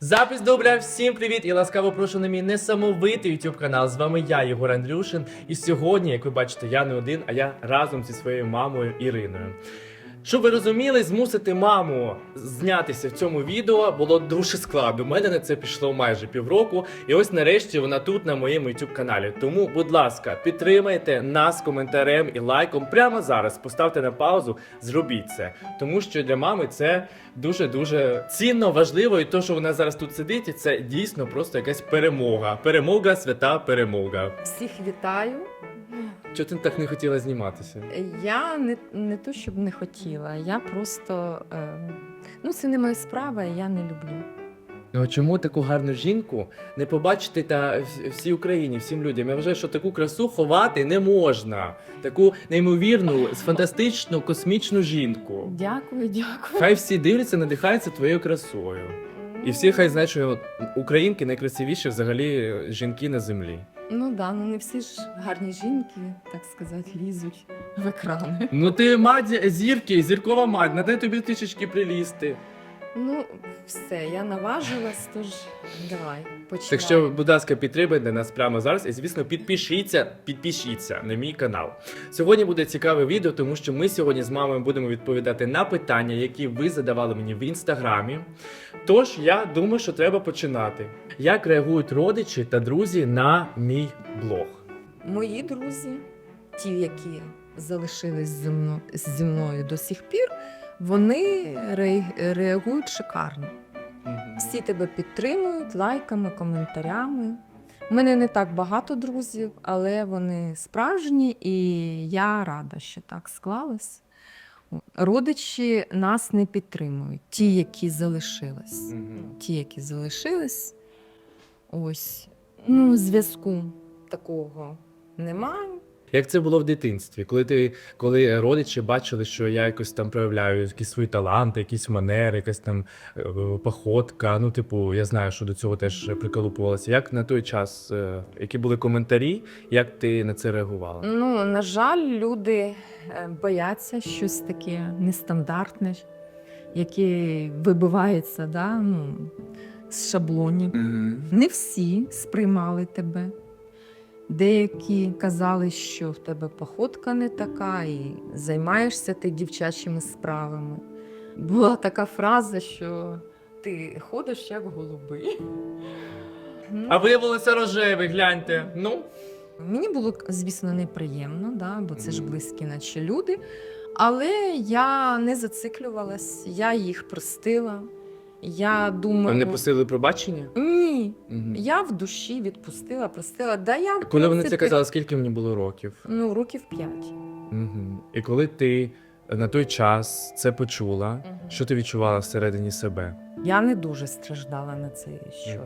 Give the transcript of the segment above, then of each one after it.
Запис дубля, всім привіт і ласкаво прошу на мій несамовитий YouTube канал. З вами я, Єгор Андрюшин. І сьогодні, як ви бачите, я не один, а я разом зі своєю мамою Іриною. Щоб ви розуміли, змусити маму знятися в цьому відео було дуже складно. У мене на це пішло майже півроку. І ось нарешті вона тут на моєму YouTube каналі. Тому, будь ласка, підтримайте нас коментарем і лайком прямо зараз. Поставте на паузу, зробіть це. Тому що для мами це дуже дуже цінно, важливо. І то, що вона зараз тут сидить, це дійсно просто якась перемога. Перемога, свята перемога. Всіх вітаю. Чого ти так не хотіла зніматися? Я не, не то, щоб не хотіла, я просто е, ну це не моя справа, і я не люблю. Ну а чому таку гарну жінку не побачити та вс- всій Україні, всім людям? Я вважаю, що таку красу ховати не можна. Таку неймовірну, фантастичну, космічну жінку. Дякую, дякую. Хай всі дивляться, надихаються твоєю красою. І всі хай знають, що українки найкрасивіші взагалі жінки на землі. Ну да, ну не всі ж гарні жінки, так сказати, лізуть в екрани. Ну ти мать зірки, зіркова мать, на те тобі трішечки прилізти. Ну, все, я наважилась, тож давай, починай. Так що, будь ласка, підтримайте нас прямо зараз. І звісно, підпишіться, підпишіться на мій канал. Сьогодні буде цікаве відео, тому що ми сьогодні з мамою будемо відповідати на питання, які ви задавали мені в інстаграмі. Тож я думаю, що треба починати. Як реагують родичі та друзі на мій блог? Мої друзі, ті, які залишились зі мною, зі мною до сих пір, вони ре- реагують шикарно. Всі тебе підтримують лайками, коментарями. У мене не так багато друзів, але вони справжні, і я рада, що так склалось. Родичі нас не підтримують, ті, які залишились. Ті, які залишились, ось ну, зв'язку такого немає. Як це було в дитинстві, коли ти коли родичі бачили, що я якось там проявляю якісь свої таланти, якісь манери, якась там е, походка. Ну, типу, я знаю, що до цього теж приколупувалася. Як на той час, е, які були коментарі, як ти на це реагувала? Ну, на жаль, люди е, бояться щось таке нестандартне, яке вибивається да, ну, з шаблонів. Не всі сприймали тебе. Деякі казали, що в тебе походка не така, і займаєшся ти дівчачими справами. Була така фраза, що ти ходиш як голуби. Ну, А виявилося рожевий, гляньте. Ну, Мені було, звісно, неприємно, да, бо це ж близькі наче люди. Але я не зациклювалась, я їх простила. Я думаю, вони просили пробачення. ні, Мгм. я в душі відпустила, простила. Да я, в Коли вони це принципі, казали, скільки мені було років? Ну, років п'ять. Угу. І коли ти на той час це почула, Мгм. що ти відчувала всередині себе? Я не дуже страждала на цей счет.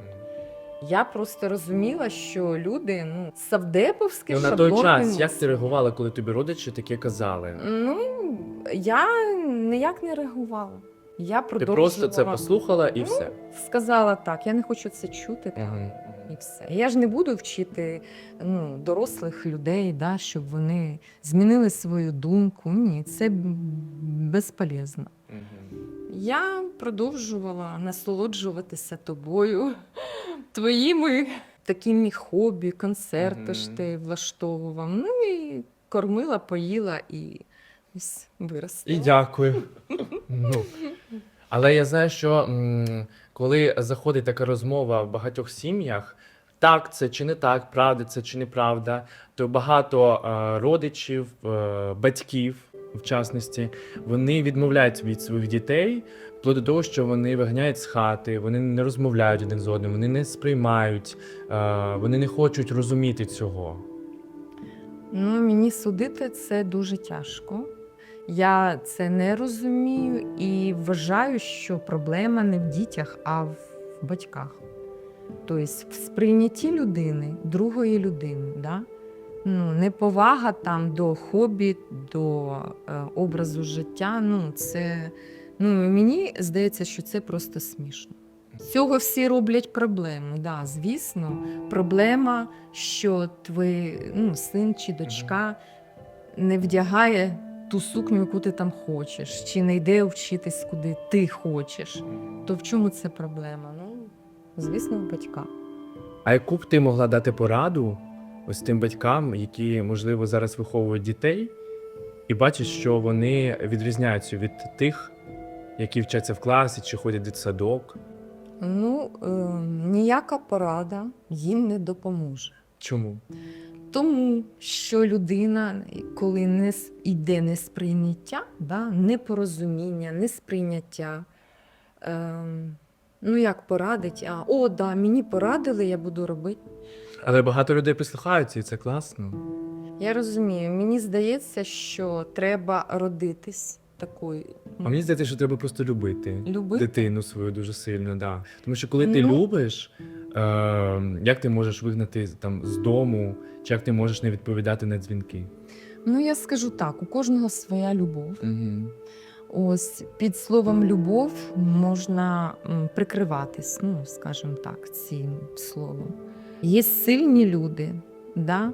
Я просто розуміла, що люди, ну, савдеповські Ну, на той шаблонний час, як ти реагувала, коли тобі родичі таке казали? Ну, я ніяк не реагувала. Я Ти продовжувала. просто це послухала і Ну, все. Сказала так, я не хочу це чути. так, Мгм. І все. Я ж не буду вчити ну, дорослих людей, да, щоб вони змінили свою думку. Ні, це б- безполезно. Мгм. Я продовжувала насолоджуватися тобою, твоїми такими хобі, концерти ж ти влаштовував. Ну і кормила, поїла і ось виросла. І дякую. ну. Але я знаю, що м, коли заходить така розмова в багатьох сім'ях, так це чи не так, правда це чи неправда, то багато е, родичів, е, батьків, в частності, вони відмовляють від своїх дітей, вплоть до того, що вони виганяють з хати, вони не розмовляють один з одним, вони не сприймають, е, вони не хочуть розуміти цього. Ну, мені судити це дуже тяжко. Я це не розумію і вважаю, що проблема не в дітях, а в батьках. Тобто в сприйнятті людини, другої людини. Да? Ну, неповага там до хобі, до е, образу життя. Ну, це, ну, мені здається, що це просто смішно. З цього всі роблять проблему. Да, звісно, проблема, що твій ну, син чи дочка не вдягає ту сукню, яку ти там хочеш, чи не йде вчитись, куди ти хочеш. То в чому це проблема? Ну, звісно, в батьках. А яку б ти могла дати пораду ось тим батькам, які, можливо, зараз виховують дітей, і бачать, що вони відрізняються від тих, які вчаться в класі чи ходять в дитсадок? Ну, е, ніяка порада їм не допоможе. Чому? Тому що людина, коли не йде несприйняття, да, непорозуміння, несприйняття, ем, ну як порадить, а о, да, мені порадили, я буду робити. Але багато людей прислухаються, і це класно. Я розумію, мені здається, що треба родитись такою. А мені здається, що треба просто любити. Любити. Дитину свою дуже сильно, да. Тому що коли ти Ну. любиш, е, як ти можеш вигнати там з дому, чи як ти можеш не відповідати на дзвінки? Ну, я скажу так: у кожного своя любов. Угу. Ось під словом любов можна прикриватись, ну, скажімо так, цим словом. Є сильні люди, да,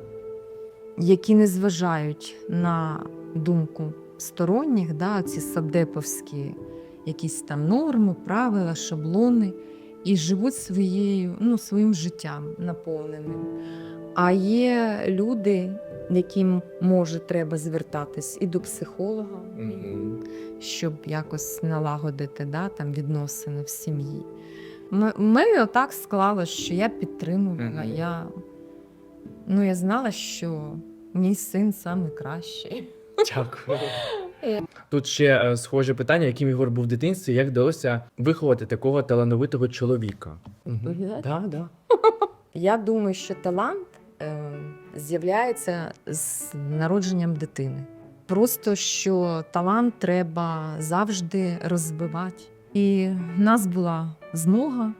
які не зважають на думку сторонніх, да, ці садеповські якісь там норми, правила, шаблони, і живуть своєю, ну, своїм життям наповненим. А є люди, яким може треба звертатись і до психолога, Угу. щоб якось налагодити да, там, відносини в сім'ї. М- В мене отак склалось, що я підтримувала. Мгм. Я, ну, я знала, що мій син найкращий. Дякую. Тут ще е, схоже питання, яким Ігор був в дитинстві, як вдалося виховати такого талановитого чоловіка? Відповідати? Да, да. Я думаю, що талант е, з'являється з народженням дитини. Просто що талант треба завжди розвивати. І в нас була змога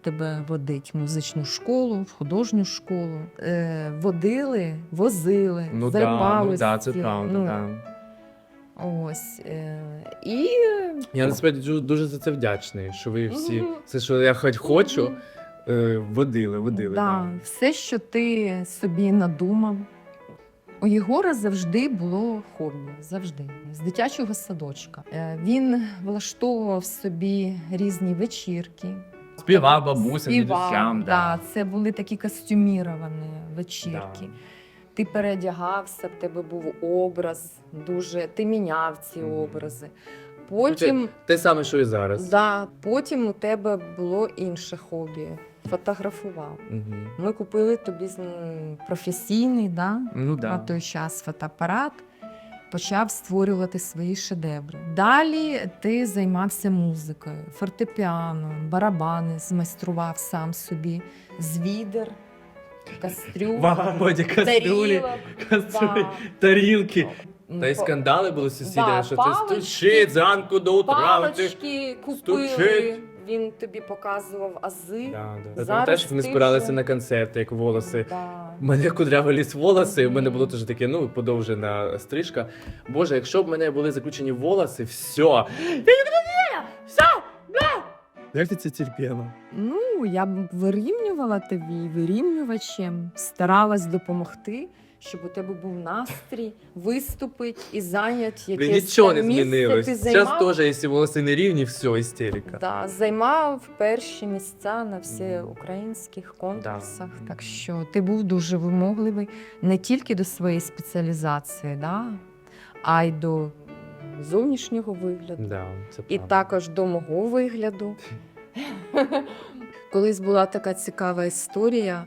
тебе водить в музичну школу, в художню школу. Е, водили, возили, Ну, да, ну, да, це правда. Ну, да. Ось. Е, і Я насправді дуже, дуже за це вдячний, що ви всі, все, що я хоч хочу, е, водили, водили. Да, все, що ти собі надумав. У Єгора завжди було хобі, завжди з дитячого садочка. Е, Він влаштовував собі різні вечірки. Співав бабусям, Співав, дідусям. да. Це були такі костюміровані вечірки. Да. Ти передягався, в тебе був образ, дуже ти міняв ці образи. Потім, Те саме, що і зараз. да, потім у тебе було інше хобі фотографував. Мгм. Ми купили тобі професійний да, Ну на той час фотоапарат, почав створювати свої шедеври. Далі ти займався музикою, фортепіано, барабани змайстрував сам собі, звідер, кастрюль, Вагоді, каструлі, тарілок. каструлі, да. тарілки. М, Та й по- скандали були з сусідами, Да, що це стучить зранку до утра. оце- Палочки купили, стучить. він тобі показував ази. Да, да. Зараз Пам'ятаєш, ми ти збиралися вже- на концерти, як волоси. Да. У мене кудрявий ліс волоси, у мене було теж таке, ну, подовжена стрижка. Боже, якщо б в мене були закручені волоси, все. Я не. Як ти це терпіла? Ну, я б вирівнювала тобі вирівнювачем, старалась допомогти, щоб у тебе був настрій, виступить і зайнять якесь Блін, нічого не там місце. змінилось. Ти Зараз займав, теж, якщо волоси не рівні, все, істерика. да, займав перші місця на всеукраїнських конкурсах. Да. Так що ти був дуже вимогливий не тільки до своєї спеціалізації, да, а й до зовнішнього вигляду. Да, це І правда. також до мого вигляду. Колись була така цікава історія.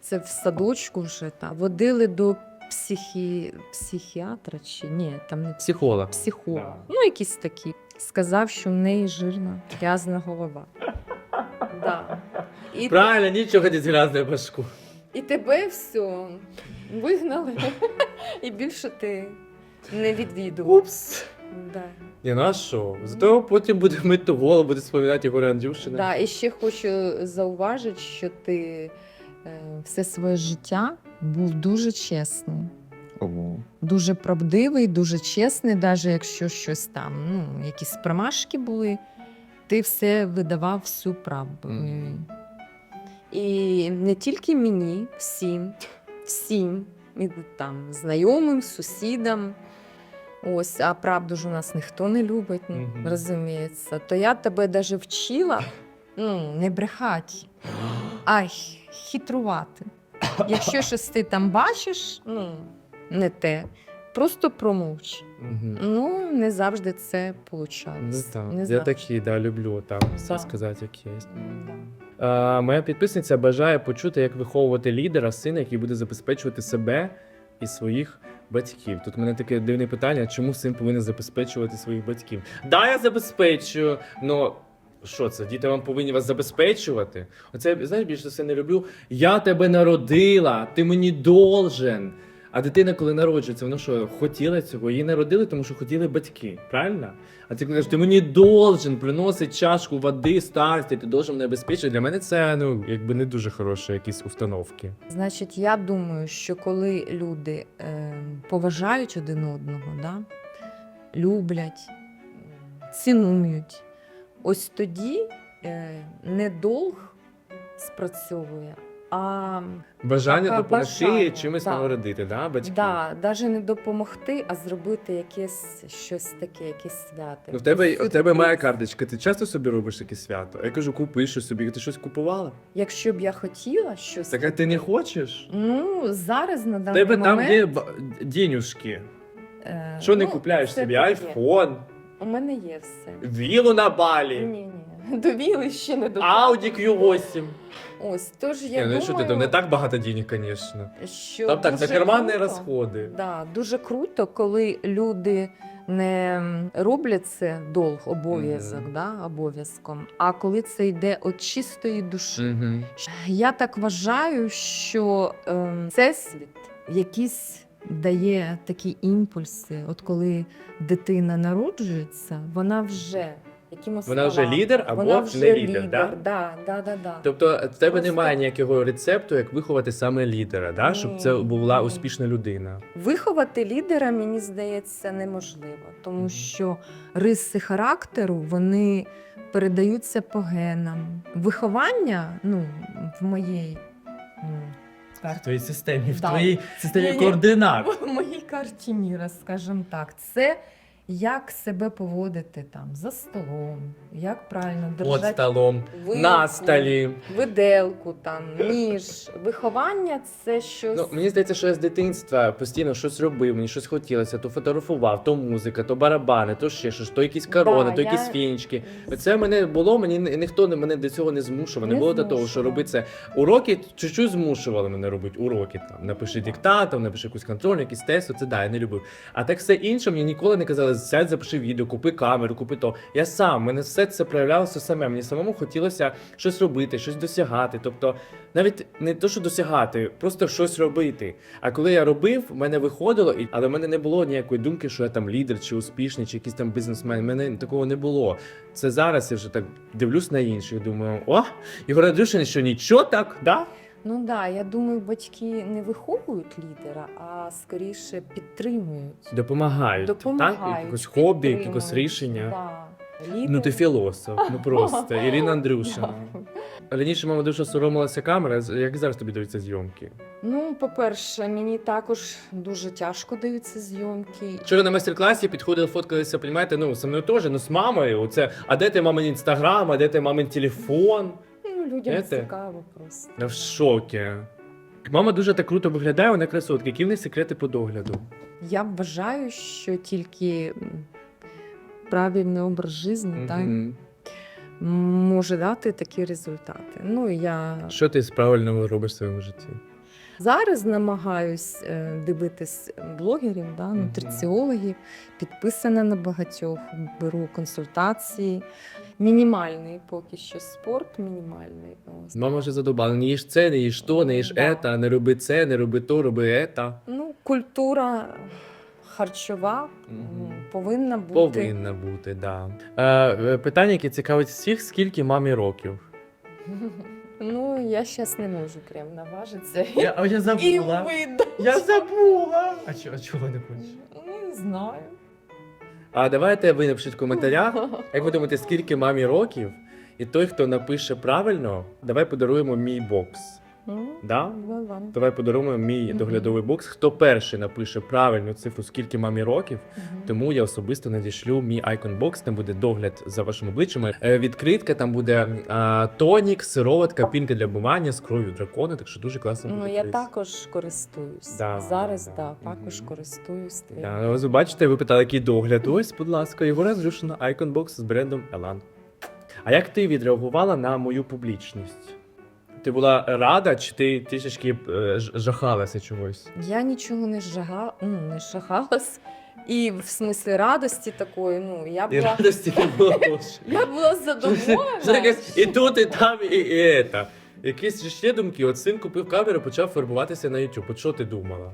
Це в садочку вже та водили до психі... психіатра чи ні, там не Психолог. психолога. Да. Ну, якийсь такий. Сказав, що в неї жирна, грязна голова. Да. І, Правильно, нічого не грязне башку. і тебе все вигнали, і більше ти не відвідував. Упс. Да. Ні, ну а що? Зато потім буде мити голову, буде споминати Ігоря Андрюшина. Да, і ще хочу зауважити, що ти е, все своє життя був дуже чесний, Ого. дуже правдивий, дуже чесний, навіть якщо щось там, ну, якісь промашки були, ти все видавав всю правду. Мгм. І не тільки мені, всім, всім, і там, знайомим, сусідам. Ось, а правду ж у нас ніхто не любить, ну, Мгм. розуміється. То я тебе навіть вчила Ну, не брехать, а х- хитрувати. Якщо щось ти там бачиш, ну, не те, просто промовч. Мгм. Ну, не завжди це виходить. Ну, так. Не Я такий, да, люблю там все Да. сказати, як є. Да. Е, моя підписниця бажає почути, як виховувати лідера, сина, який буде забезпечувати себе і своїх батьків. Тут у мене таке дивне питання: чому син повинен забезпечувати своїх батьків? Да, я забезпечую, але що це? Діти вам повинні вас забезпечувати? Оце знаєш, більше все не люблю. Я тебе народила, ти мені должен. А дитина, коли народжується, вона що хотіла цього? Її народили, тому що хотіли батьки, правильно? А ти кажеш, ти мені должен приносить чашку води старості, ти должен мене обезпечити. Для мене це ну якби не дуже хороші якісь установки. Значить, я думаю, що коли люди е, поважають один одного, да, люблять, цінують, ось тоді е, не долг спрацьовує, а Бажання Така допомогти бажання, чимось да. народити, да, батьки? да, навіть не допомогти, а зробити якесь щось таке, якесь свято. Ну, в тебе, в тебе має карточка. Ти часто собі робиш таке свято? Я кажу, купи щось собі. Ти щось купувала? Якщо б я хотіла щось. Так а ти не хочеш? Ну, зараз на даний тебе там є денюжки. е, Що не ну, купляєш собі? таке. Айфон, У мене є все. вілу на балі, Ні, ні. Довіли ще не до Audi Q8. Ось, тож я Ні, ну думаю, що ти там не так багато денег, звісно. що Там так, на дуже карманні круто. розходи. Да, дуже круто, коли люди не роблять це долг, обов'язок, Мгм. да, обов'язком, а коли це йде від чистої душі. Угу. Я так вважаю, що ем, всесвіт якісь дає такі імпульси. От коли дитина народжується, вона вже якимось Вона вже словами, лідер або вона не вже лідер, да? Да, да, да, да. Тобто в тебе Просто- немає ніякого рецепту, як виховати саме лідера, да? щоб це Ні, була ні. успішна людина. Виховати лідера, мені здається, неможливо, тому Мгм. що риси характеру вони передаються по генам. Виховання, ну, в моїй. м, В твоїй системі, в Да. твоїй системі Ні-ні. координат. В моїй карті міра, скажімо так, це як себе поводити там за столом, як правильно Под держати столом, вилку, на столі. виделку, там, ніж. Виховання це щось. Ну, мені здається, що я з дитинства постійно щось робив, мені щось хотілося, то фотографував, то музика, то барабани, то ще щось, то якісь корони, Да, то я- якісь фінічки. Це мене було, мені ні- ніхто не- мене до цього не змушував. Не, Не було до того, що змушував. робити це. Уроки чуть-чуть змушували мене робити. Уроки там. Напиши диктат, там, напиши якусь контроль, якийсь тест, це да, я не любив. А так все інше мені ніколи не казали, сядь, запиши відео, купи камеру, купи то. Я сам, мене все це проявлялося саме. Мені самому хотілося щось робити, щось досягати. Тобто, навіть не то, що досягати, просто щось робити. А коли я робив, в мене виходило, але в мене не було ніякої думки, що я там лідер чи успішний, чи якийсь там бізнесмен. У мене такого не було. Це зараз я вже так дивлюсь на інших. Думаю, о, Ігор Андрюшин, що нічого так, да? Ну так, да, я думаю, батьки не виховують лідера, а скоріше підтримують. Допомагають. Допомагають. Так? Якось хобі, якось рішення. Да. Ну ти філософ, ну просто. Ірина Андрюшина. Да. Раніше мама дуже соромилася камери, а як зараз тобі даються зйомки? Ну, по-перше, мені також дуже тяжко даються зйомки. Вчора на майстер-класі підходили, фоткалися, понімаєте, ну, со мною теж, ну з мамою. Оце, а де ти мамин інстаграм, а де ти мамин телефон? Ну, людям Знаєте? цікаво просто. Я в шокі. Мама дуже так круто виглядає, вона красотка. Які в неї секрети по догляду? Я вважаю, що тільки м, правильний образ життя так, Мгм. може дати такі результати. Ну, я Що ти з правильного робиш в своєму житті? Зараз намагаюсь е, дивитись блогерів, да, Мгм. нутриціологів, підписана на багатьох, беру консультації. Мінімальний поки що спорт, мінімальний. Ось. Мама вже задобала. Не їж це, не їж то, не їж Да. ета, не роби це, не роби то, роби ета. Ну, культура харчова м, повинна бути. Повинна бути, да. Е, е, питання, яке цікавить всіх, скільки мамі років? Ну, я зараз не можу прям наважитися. Я, а я І забула. видати. Я забула. А чого, а чого не хочеш? Ну, Не знаю. А давайте ви напишіть в коментарях, як ви думаєте, скільки мамі років? І той, хто напише правильно, давай подаруємо мій бокс. Да? Давай подаруємо мій Мгм. доглядовий бокс. Хто перший напише правильну цифру, скільки мамі років, тому я особисто надішлю мій Icon Box, там буде догляд за вашими обличчями. Е, Відкритка, там буде а, тонік, сироватка, пінка для вмивання з кров'ю дракона, так що дуже класно Ну буде. я також користуюсь. Да, Зараз да, да, да. також Мгм. користуюсь. тим. Да, ось ви бачите, ви питали, який догляд. Ось, будь ласка, Єгора Андрюшина Icon Box з брендом Elan. А як ти відреагувала на мою публічність? Ти була рада, чи ти трішечки е, ж- жахалася чогось? Я нічого не жага, ну, не жагалась. І в смислі радості такої, ну я І була, радості не було. я була задоволена. Якесь І тут, і там, і, і ета. Якісь ще думки, от син купив камеру, почав фарбуватися на YouTube. От що ти думала?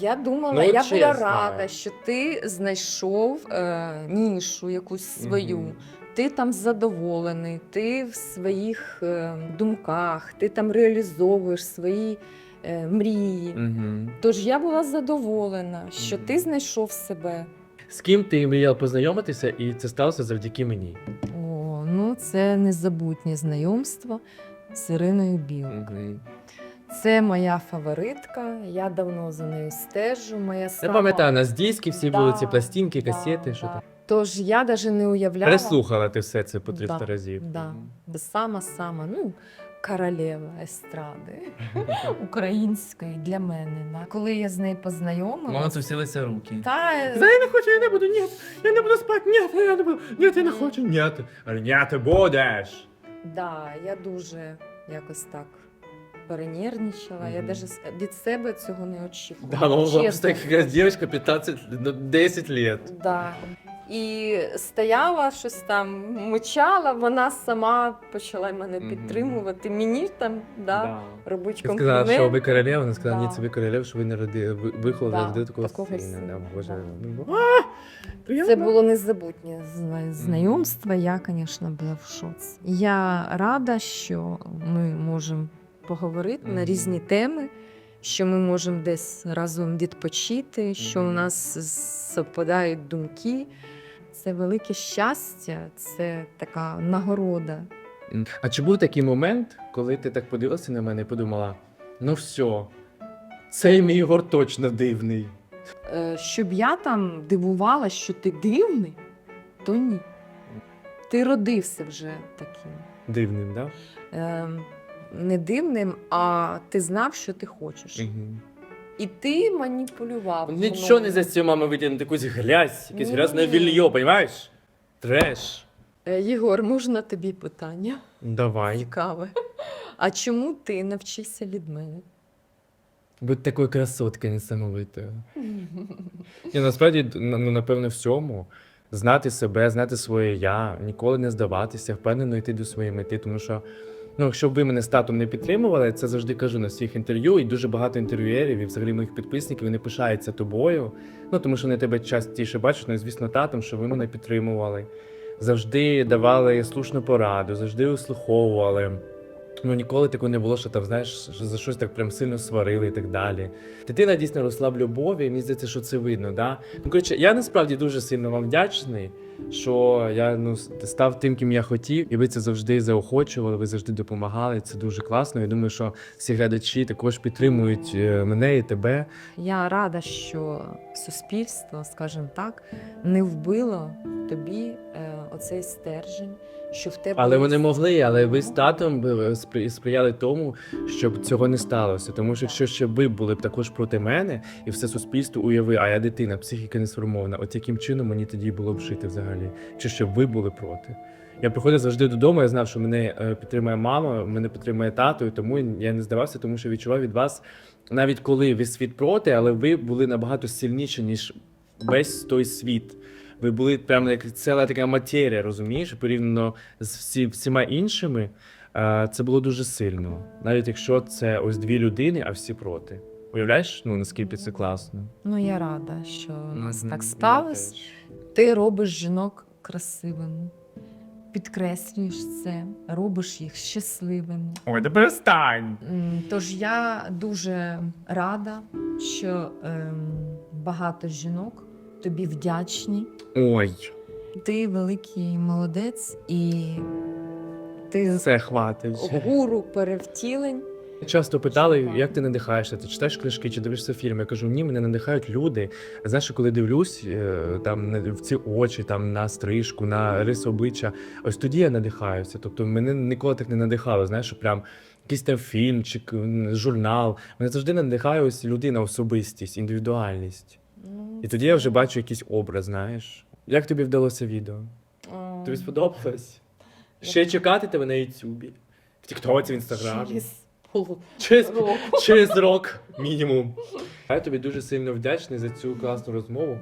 Я думала, Ну, я була рада, що ти знайшов е, нішу якусь свою. Мгм. Ти там задоволений, ти в своїх е, думках, ти там реалізовуєш свої е, мрії. Угу. Тож я була задоволена, що Мгм. ти знайшов себе. З ким ти мріяв познайомитися, і це сталося завдяки мені. О, ну це незабутнє знайомство з Іриною Біл. Це моя фаворитка. Я давно за нею стежу. Моя Я пам'ятаю, на дійські всі Да, були ці пластинки, да, касети, що да. там. Тож я навіть не уявляла. Переслухала ти все це по 300 Да, разів. Да. Сама сама, ну, королева естради. Української для мене. Да. Коли я з нею познайомилася, трусилися руки. Та Я не хочу, я не буду, ні, я не буду спати, ні, я не буду, ні, я не хочу, ні. Ні, ти будеш. да, я дуже якось так перенервничала. Я навіть від себе цього не очікувала. Да, ну, просто якраз дівчинка 15, ну, 10 лет. Да. І стояла щось там, мучала, вона сама почала мене Мгм. підтримувати. Мені там да, робити Ти сказала, комплімент. що ви королева, вона сказала, ні, Да. це ви королева, що ви не роди, ви виховали Да, завжди такого, такого сина. сина, Да, Боже. да. ну, а, то я Це було незабутнє. зна- знайомства я, звісно, була в шоці. Я рада, що ми можемо поговорити Мгм. на різні теми, що ми можемо десь разом відпочити, що у Мгм. нас совпадають думки. Це велике щастя, це така нагорода. А чи був такий момент, коли ти так подивилася на мене і подумала: ну все, цей мій Ігор точно дивний. Е, Щоб я там дивувала, що ти дивний, то ні. Ти родився вже таким. Дивним, так? Ем, Не дивним, а ти знав, що ти хочеш. Угу. І ти маніпулював. Нічого не за цю мами витягнути якусь грязь, якесь Ні. грязне вільйо, понімаєш? Треш. Е, Єгор, можна тобі питання? Давай. Цікаве. А чому ти навчишся від мене? Будь такою красоткою несамовитою. І насправді, ну, напевно, всьому. Знати себе, знати своє я, ніколи не здаватися, впевнено йти до своєї мети. Тому що, ну, якщо ви мене з татом не підтримували, це завжди кажу на всіх інтерв'ю, і дуже багато інтерв'юерів, і взагалі моїх підписників вони пишаються тобою. Ну тому що вони тебе частіше бачать, ну і звісно, татом, що ви мене підтримували. Завжди давали слушну пораду, завжди услуховували. Ну ніколи такого не було, що там, знаєш, що за щось так прям сильно сварили і так далі. Дитина дійсно росла в любові, і мені здається, що це видно. Да? Ну, коротше, я насправді дуже сильно вам вдячний, що я ну, став тим, ким я хотів, і ви це завжди заохочували, ви завжди допомагали. Це дуже класно. Я думаю, що всі глядачі також підтримують е, мене і тебе. Я рада, що суспільство, скажімо так, не вбило тобі е, оцей стержень, що в тебе. Але вони могли, але ви з татом сприяли тому, щоб цього не сталося. Тому що якщо ще ви були б також проти мене, і все суспільство уяви, а я дитина, психіка не сформована. От яким чином мені тоді було б жити взагалі? Чи щоб ви були проти? Я приходив завжди додому, я знав, що мене е, підтримує мама, мене підтримує тато, і тому я не здавався, тому що відчував від вас, навіть коли весь світ проти, але ви були набагато сильніші, ніж весь той світ. Ви були прямо як ціла така матерія, розумієш, порівняно з всі, всіма іншими. е, Це було дуже сильно. Навіть якщо це ось дві людини, а всі проти. Уявляєш, ну наскільки це класно? Ну, я рада, що у нас так сталося. Ти робиш жінок красивими, підкреслюєш це, робиш їх щасливими. Ой, да перестань! Тож я дуже рада, що ем, багато жінок тобі вдячні. Ой, Ти великий молодець і ти це хватить. вже. гуру перевтілень. Часто питали, як ти надихаєшся, ти читаєш книжки чи дивишся фільми. Я кажу, ні, мене надихають люди. Знаєш, коли дивлюсь е, там на- в ці очі, там на стрижку, на рис обличчя, ось тоді я надихаюся. Тобто мене ніколи так не надихало. Знаєш, що прям якийсь там фільм чи к- журнал. Мене завжди надихає ось людина, особистість, індивідуальність. І тоді я вже бачу якийсь образ, знаєш. Як тобі вдалося відео? а, Тобі сподобалось? Ще чекати тебе на Ютубі, в Тіктоці, в Інстаграмі. Через полу Через, року. через рок мінімум. Я тобі дуже сильно вдячний за цю класну розмову.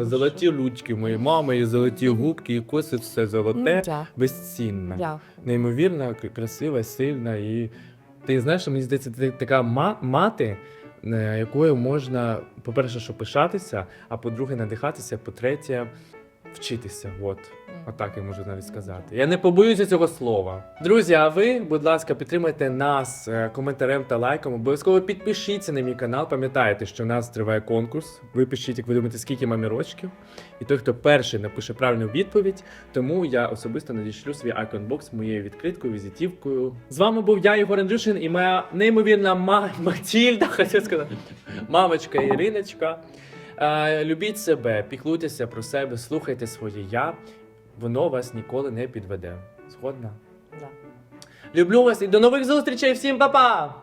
Золоті ручки моєї мами, і золоті губки, і коси, все золоте, безцінне. Дякую. Неймовірно, к- красива, сильна. І ти знаєш, що мені здається, ти така ма- мати, якою можна, по-перше, що пишатися, а по-друге, надихатися, по-третє, вчитися. От. Отак я можу навіть сказати. Я не побоюся цього слова. Друзі, а ви, будь ласка, підтримайте нас е, коментарем та лайком. Обов'язково підпишіться на мій канал. Пам'ятайте, що в нас триває конкурс. Ви пишіть, як ви думаєте, скільки мамі рочків. І той, хто перший напише правильну відповідь, тому я особисто надішлю свій айконбокс моєю відкриткою, візитівкою. З вами був я, Єгор Андрюшин, і моя неймовірна ма Матільда, хотів сказати, мамочка Іриночка. Е, любіть себе, піклуйтеся про себе, слухайте своє я. Воно вас ніколи не підведе. Згодна? Да. Люблю вас і до нових зустрічей. Всім па-па!